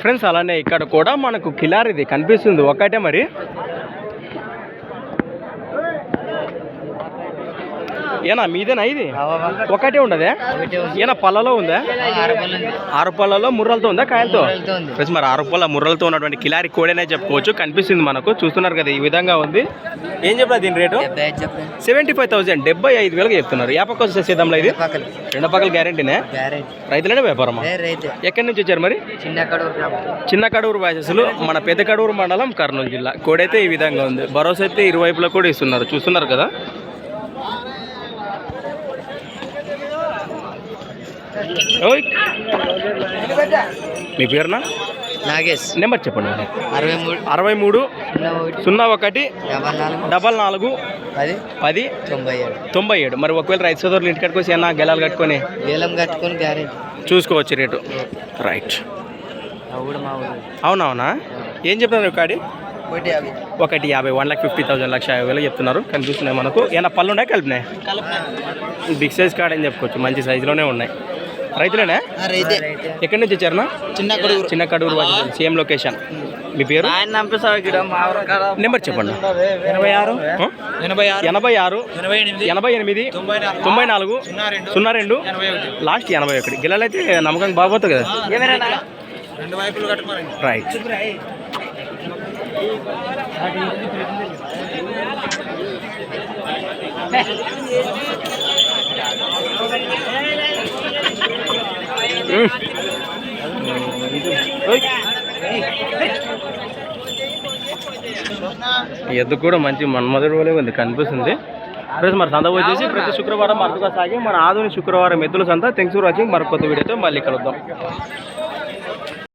Friends అలానే ఇక్కడ కూడా మనకు కిలారిది కనిపిస్తుంది. ఒకటే మరి. ఏనా మీదేనా ఇది? ఒకటే ఉండదే? ఏనా పళ్ళలో ఉందా? ఆరు పళ్ళలో ముర్రలతో ఉందా కాయలతో? ఫ్రెండ్స్ మరి ఆరు పళ్ళ ముర్రలతో ఉన్నటువంటి కిలారి కోడేనే చెప్పుకోవచ్చు. కనిపిస్తుంది మనకు. చూస్తున్నారు కదా ఈ విధంగా ఉంది. ఏం చెప్పారు దీని రేటు? సెవెంటీ ఫైవ్ థౌసండ్ డెబ్బై ఐదు వేలకు చెప్తున్నారు. ఏ పక్క సీతంలో ఇది? రెండు పక్కల. గ్యారంటీనే? రైతులనే వ్యాపారమా? ఎక్కడి నుంచి వచ్చారు మరి? చిన్న కడూరు వాసెస్లు మన పెద్ద కడూరు మండలం కర్నూలు జిల్లా. కోడైతే ఈ విధంగా ఉంది. భరోసా అయితే ఇరువైపులా కూడా ఇస్తున్నారు. చూస్తున్నారు కదా? మీ పేరునా? నాగేష్. నెంబర్ చెప్పండి. అరవై మూడు. అరవై మూడు సున్నా ఒకటి. డబల్ నాలుగు. పది. పది తొంభై ఏడు. తొంభై ఏడు. మరి ఒకవేళ రైతు సోదరులు ఇంటి కట్టుకొచ్చి ఏమన్నా గెలాలు కట్టుకొని? వేలం కట్టుకొని గ్యారెంటీ. చూసుకోవచ్చు రేటు. రైట్. అవునవునా ఏం చెప్తున్నారు కాడి? ఒకటి యాభై. ఒకటి యాభై వన్ లాక్ ఫిఫ్టీ థౌసండ్ లక్ష యాభై వేలు చెప్తున్నారు. కనిపిస్తున్నాయి మనకు. ఏమైనా పళ్ళు ఉన్నాయి కలిపినాయి? బిగ్ సైజ్ కార్డ్ అని చెప్పుకోవచ్చు? మంచి సైజులోనే ఉన్నాయి. రైతులేనా? రైతే. ఎక్కడి నుంచి వచ్చారనా చిన్న కడుగు చిన్న కడూరు సేమ్ లొకేషన్. మీ పేరు? నెంబర్ చెప్పండి. ఎనభై ఆరు? ఎనభై ఆరు ఎనభై ఎనిమిది తొంభై నాలుగు సున్నా రెండు లాస్ట్ ఎనభై ఒకటి. గిల్లలైతే నమ్మకం బాగోతుంది కదా? Right um. ఓయ్. ఈ ఎద్దు కూడా మంచి మన్మధుడు వలె ఉంది కనిపిస్తుంది. ఫ్రెండ్స్ మరి సంత వచ్చేసి ప్రతి శుక్రవారం అరుదుగా సాగి మన ఆధునిక శుక్రవారం ఎద్దుల సంత. Thanks for watching. మరి కొత్త వీడియోతో మళ్ళీ కలుద్దాం.